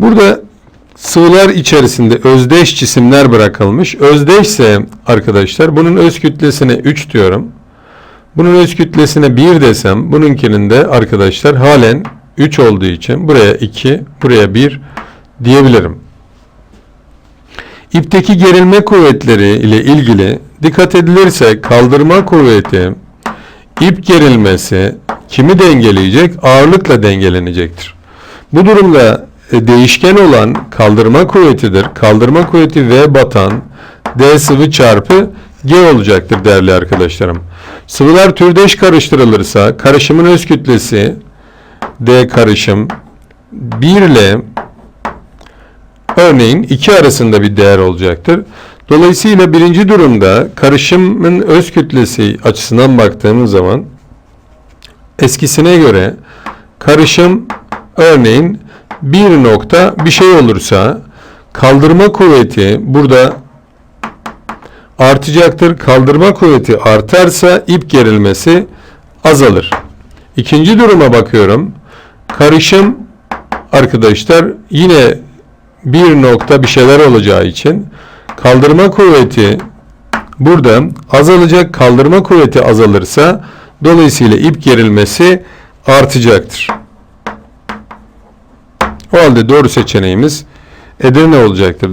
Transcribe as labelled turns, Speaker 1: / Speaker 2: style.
Speaker 1: Burada sıvılar içerisinde özdeş cisimler bırakılmış. Özdeşse arkadaşlar bunun öz kütlesine 3 diyorum. Bunun öz kütlesine 1 desem bununkinin de arkadaşlar halen 3 olduğu için buraya 2, buraya 1 diyebilirim. İpteki gerilme kuvvetleri ile ilgili dikkat edilirse kaldırma kuvveti, ip gerilmesi kimi dengeleyecek? Ağırlıkla dengelenecektir. Bu durumda değişken olan kaldırma kuvvetidir. Kaldırma kuvveti V batan D sıvı çarpı G olacaktır değerli arkadaşlarım. Sıvılar türdeş karıştırılırsa karışımın öz kütlesi D karışım 1 ile örneğin 2 arasında bir değer olacaktır. Dolayısıyla birinci durumda karışımın öz kütlesi açısından baktığımız zaman eskisine göre karışım örneğin bir nokta bir şey olursa kaldırma kuvveti burada artacaktır. Kaldırma kuvveti artarsa ip gerilmesi azalır. İkinci duruma bakıyorum. Karışım arkadaşlar yine bir nokta bir şeyler olacağı için kaldırma kuvveti burada azalacak. Kaldırma kuvveti azalırsa dolayısıyla ip gerilmesi artacaktır. O halde doğru seçeneğimiz Edirne olacaktır.